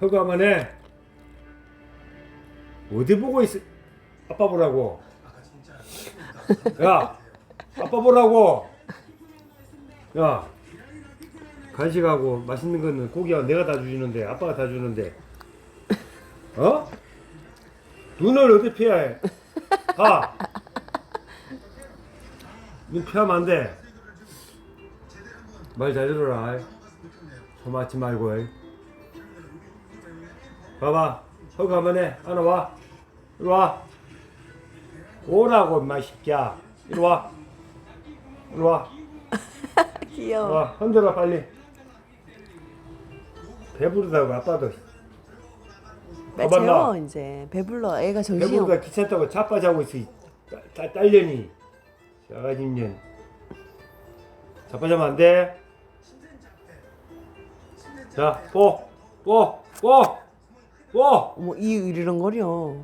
허가만 해. 어디 보고 있어? 아빠 보라고. 야, 아빠 보라고. 야, 간식하고 맛있는 거는 고기야 내가 다 주는데 아빠가 다 주는데. 어? 눈을 어디 피해야 해? 가. 눈 피하면 안 돼. 말 잘 들어라. 소 맞지 말고. 이. 봐봐. 허가 한번 해. 하나 와. 이리 와. 오라고, 임마, 이 새끼야. 이리 와. 이리 와. 귀여워. 와, 흔들어, 빨리. 배부르다고, 아빠도. 빨리 봐봐, 재워 나. 이제 배불러. 애가 정신이 없. 배부르다 기차 타고 자빠자고 있어. 이 딸- 딸, 딸년이. 야가집년. 자빠자면 안 돼. 자, 뽀, 뽀, 뽀, 뽀. 어머 이 으르렁거려.